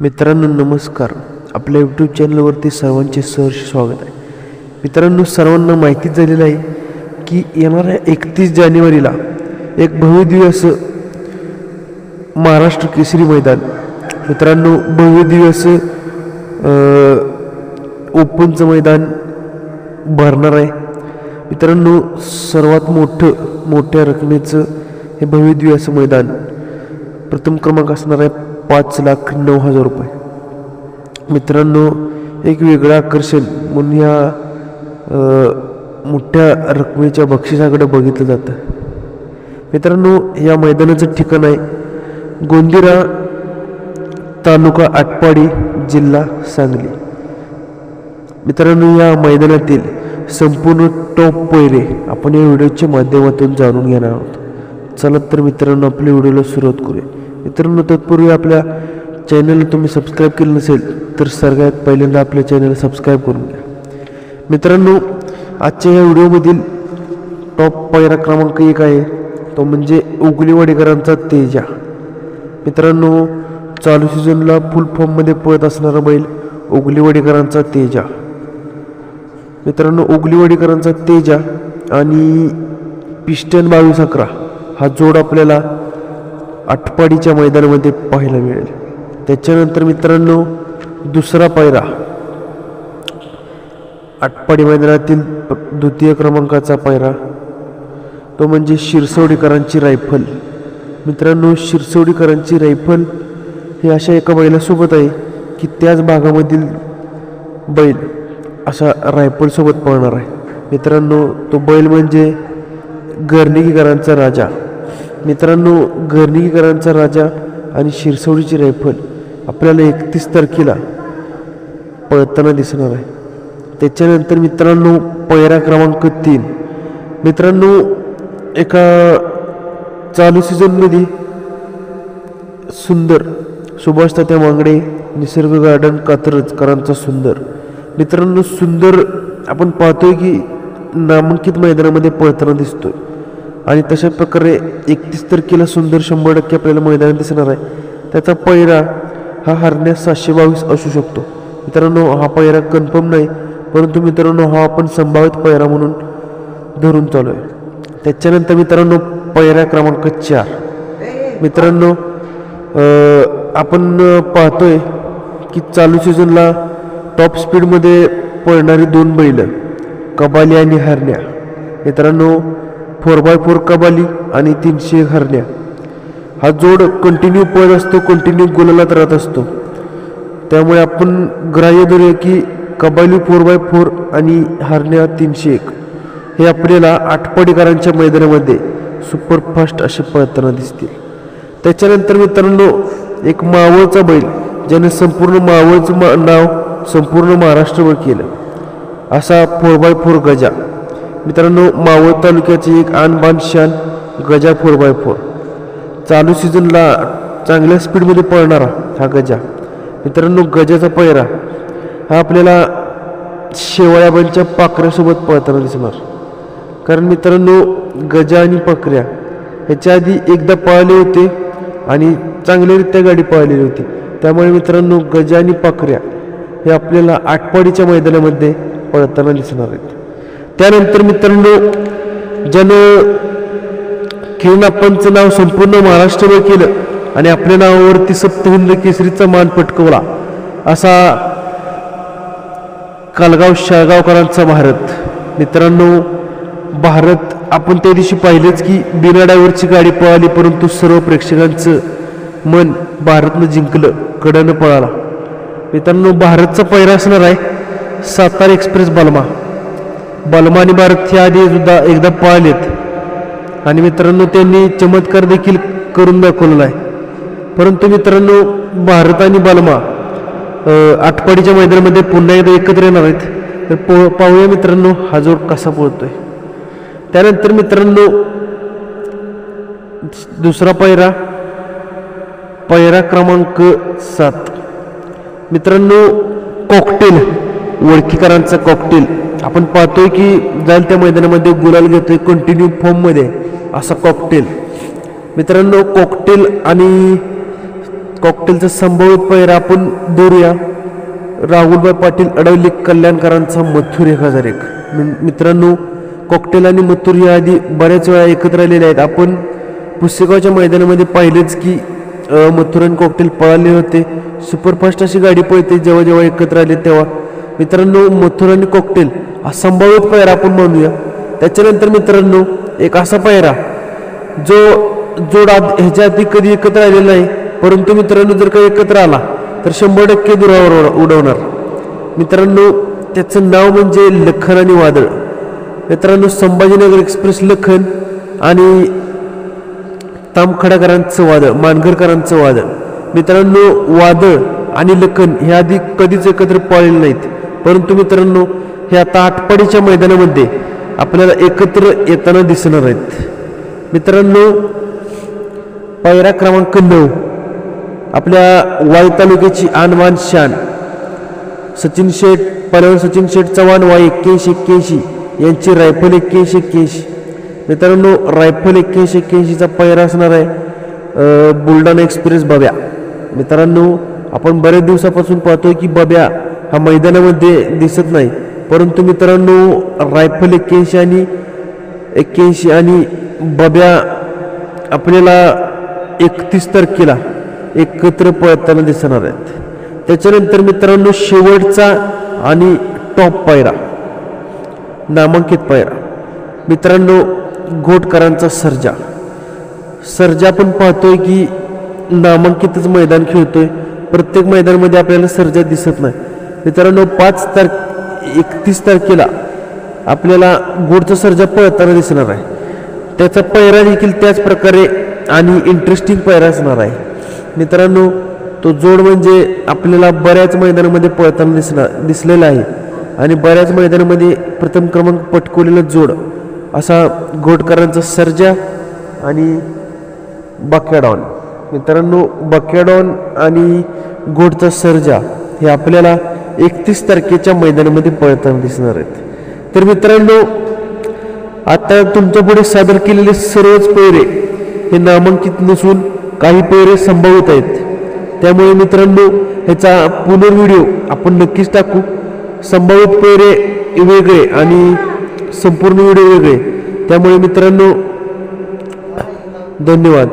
मित्रांनो नमस्कार. आपल्या यूट्यूब चॅनलवरती सर्वांचे सहर्ष स्वागत आहे. मित्रांनो सर्वांना माहितीच झालेलं आहे की येणाऱ्या एकतीस जानेवारीला एक भव्यदिव्य असं महाराष्ट्र केसरी मैदान. मित्रांनो भव्यदिव्य असं ओपनचं मैदान भरणार आहे. मित्रांनो सर्वात मोठं मोठ्या रकमेचं हे भव्यदिव्य असं मैदान प्रथम क्रमांक असणार आहे पाच लाख नऊ हजार रुपये. मित्रांनो एक वेगळं आकर्षण म्हणून ह्या मोठ्या रकमेच्या बक्षिसाकडे बघितलं जातं. मित्रांनो या मैदानाचं ठिकाण आहे गोंदिरा तालुका आटपाडी जिल्हा सांगली. मित्रांनो या मैदानातील संपूर्ण टॉप पैरे आपण या व्हिडिओच्या माध्यमातून जाणून घेणार आहोत. चला तर मित्रांनो आपल्या व्हिडिओला सुरुवात करूया. मित्रांनो तत्पूर्वी आपल्या चॅनलला तुम्ही सबस्क्राईब केलं नसेल तर सगळ्यात पहिल्यांदा आपल्या चॅनलला सबस्क्राईब करून घ्या. मित्रांनो आजच्या या व्हिडिओमधील टॉप पहिला क्रमांक एक आहे तो म्हणजे उगलीवाडीकरांचा तेजा. मित्रांनो चालू सीझनला फुल फॉर्ममध्ये पळत असणारा बैल उगलीवाडीकरांचा तेजा. मित्रांनो उगलीवाडीकरांचा तेजा आणि पिस्टन बावीस अकरा हा जोड आपल्याला आटपाडीच्या मैदानामध्ये पाहायला मिळेल. त्याच्यानंतर मित्रांनो दुसरा पायरा. आटपाडी मैदानातील द्वितीय क्रमांकाचा पायरा. तो म्हणजे शिरसवडीकरांची रायफल. मित्रांनो शिरसवडीकरांची रायफल हे अशा एका बैलासोबत आहे की त्याच भागामधील बैल असा रायफलसोबत पळणार आहे. मित्रांनो तो बैल म्हणजे गर्निकीकरांचा राजा. मित्रांनो घरणीकरांचा राजा आणि शिरसवडीची रायफल आपल्याला एकतीस तारखेला पळताना दिसणार आहे. त्याच्यानंतर मित्रांनो पैरा क्रमांक तीन. मित्रांनो एका चालू सीझनमध्ये सुंदर सुभाष तात्या मांगडे निसर्ग गार्डन कात्रजकरांचा सुंदर. मित्रांनो सुंदर आपण पाहतोय की नामांकित मैदानामध्ये पळताना दिसतोय. आणि तशा प्रकारे एकतीस तारखेला सुंदर शंभर टक्के आपल्याला मैदानात दिसणार आहे. त्याचा पैरा हा हरण्यास सातशे बावीस असू शकतो. मित्रांनो हा पैरा कन्फर्म नाही परंतु मित्रांनो हा आपण संभावित पैरा म्हणून धरून चालू आहे त्याच्यानंतर मित्रांनो पैरा क्रमांक चार. मित्रांनो आपण पाहतोय की चालू सीझनला टॉप स्पीडमध्ये पळणारी दोन बैल कबाली आणि हरण्या. मित्रांनो फोर बाय फोर कबाली आणि तीनशे हरण्या. हा जोड कंटिन्यू पळत असतो कंटिन्यू गुलालात राहत असतो. त्यामुळे आपण ग्राह्य धरूया की कबाली फोर बाय फोर आणि हरण्या तीनशे एक. हे आपल्याला आठपाडीकरांच्या मैदानामध्ये सुपरफास्ट असे पळताना दिसतील. त्याच्यानंतर मित्रांनो एक मावळचा बैल ज्याने संपूर्ण मावळचं मा नाव संपूर्ण महाराष्ट्रभर केलं. असा फोर बाय फोर गजा. मित्रांनो मावळ तालुक्याचे एक आणबान शान गजा फोर बाय फोर चालू सीझनला चांगल्या स्पीडमध्ये पळणारा हा गजा. मित्रांनो गजाचा पैरा हा आपल्याला शेवळ्याबांच्या पाखऱ्यासोबत पळताना दिसणार. कारण मित्रांनो गजा आणि पाखऱ्या ह्याच्या आधी एकदा पळाले होते आणि चांगल्यारीत्या गाडी पळालेली होती. त्यामुळे मित्रांनो गजा आणि पाखऱ्या हे आपल्याला आटपाडीच्या मैदानामध्ये पळताना दिसणार आहेत. त्यानंतर मित्रांनो ज्यानं किरणाप्पांचं नाव संपूर्ण महाराष्ट्रभर केलं आणि आपल्या नावावरती सप्तहिंद केसरीचा मान पटकवला असा कालगाव शाळगावकरांचा भारत. मित्रांनो भारत आपण त्या दिवशी पाहिलंच की बिना ड्रायव्हरची गाडी पळाली परंतु सर्व प्रेक्षकांचं मन भारतनं जिंकलं कड्यानं पळाला. मित्रांनो भारतचा पहिरा असणार आहे सातारा एक्सप्रेस बलमा. बलमानी भारतच्या आधी सुद्धा एकदा पळालेत आणि मित्रांनो त्यांनी चमत्कार देखील करून दाखवलेला आहे. परंतु मित्रांनो भारत आणि बलमा आठपाडीच्या मैदानामध्ये पुन्हा एकदा एकत्र येणार आहेत. तर पो पाहूया मित्रांनो हा जोड कसा पळतोय. त्यानंतर मित्रांनो दुसरा पैरा पैरा क्रमांक सात. मित्रांनो कॉकटेल ओळखीकरांचा कॉकटेल. आपण पाहतोय की जाईल त्या मैदानामध्ये गुलाल घेतोय कंटिन्यू फॉर्ममध्ये असा कॉकटेल मित्रांनो कॉकटेल आणि कॉकटेलचा संभाव्य पैरा आपण दोरूया राहुलभाई पाटील अडवली कल्याणकरांचा मथुर एक हजार एक. मित्रांनो कॉकटेल आणि मथुर या आधी बऱ्याच वेळा एकत्र आलेले आहेत. आपण पुस्तकाच्या मैदानामध्ये पाहिलेच की मथुर आणि कॉकटेल पळाले होते. सुपरफास्ट अशी गाडी पळते जेव्हा जेव्हा एकत्र आले तेव्हा. मित्रांनो मथुर आणि कोकटेल हा संभावित पायरा आपण म्हणूया त्याच्यानंतर मित्रांनो एक असा पायरा जो जोडा ह्याच्या आधी कधी एकत्र आलेला नाही परंतु मित्रांनो जर काही एकत्र आला तर शंभर टक्के दुरावर उड- उडवणार. मित्रांनो त्याचं नाव म्हणजे लखन आणि वादळ. मित्रांनो संभाजीनगर एक्सप्रेस लखन आणि तामखडाकरांचं वादळ मानगरकरांचं वादळ. मित्रांनो वादळ आणि लखन हे आधी कधीच एकत्र पाळलेले नाहीत. परंतु मित्रांनो हे आता आटपाडीच्या मैदानामध्ये आपल्याला एकत्र येताना दिसणार आहेत. मित्रांनो पायरा क्रमांक नऊ आपल्या वाई तालुक्याची आणवान शान सचिन शेठ पलवान सचिन शेठ चव्हाण वाई एक्क्याऐंशी एक्क्याऐंशी यांची रायफल एक्क्याऐंशी एक्क्याऐंशी. मित्रांनो रायफल एक्क्याऐंशी एक्क्याऐंशीचा पैरा असणार आहे बुलढाणा एक्सप्रेस बब्या. मित्रांनो आपण बरेच दिवसापासून पाहतोय की बब्या हा मैदानामध्ये दिसत नाही. परंतु मित्रांनो रायफल एक्क्याऐंशी आणि एक्क्याऐंशी आणि बब्या आपल्याला एकतीस तारखेला एकत्र पळताना दिसणार आहेत. त्याच्यानंतर मित्रांनो शेवटचा आणि टॉप पायरा नामांकित पायरा. मित्रांनो घोटकरांचा सर्जा. सर्जा पण पाहतोय की नामांकितच मैदान खेळतोय. प्रत्येक मैदानामध्ये आपल्याला सर्जा दिसत नाही. मित्रांनो पाच तारख एकतीस तारखेला आपल्याला गोडचा सर्जा पळताना दिसणार आहे. त्याचा पैरा देखील त्याच प्रकारे आणि इंटरेस्टिंग पैरा असणार आहे. मित्रांनो तो जोड म्हणजे आपल्याला बऱ्याच मैदानामध्ये पळताना दिसणार दिसलेला आहे. आणि बऱ्याच मैदानामध्ये प्रथम क्रमांक पटकवलेला जोड असा घोटकरांचा सर्जा आणि बकॅडॉन. मित्रांनो बकॅडॉन आणि घोटचा सर्जा हे आपल्याला एकतीस तारखेच्या मैदानामध्ये पळताना दिसणार आहेत. तर मित्रांनो आता तुमच्यापुढे सादर केलेले सर्वच पैरे हे नामांकित नसून काही पैरे संभावित आहेत. त्यामुळे मित्रांनो ह्याचा पुनर्व्हिडिओ आपण नक्कीच टाकू. संभावित पैरे वेगळे आणि संपूर्ण व्हिडिओ वेगळे. त्यामुळे मित्रांनो धन्यवाद.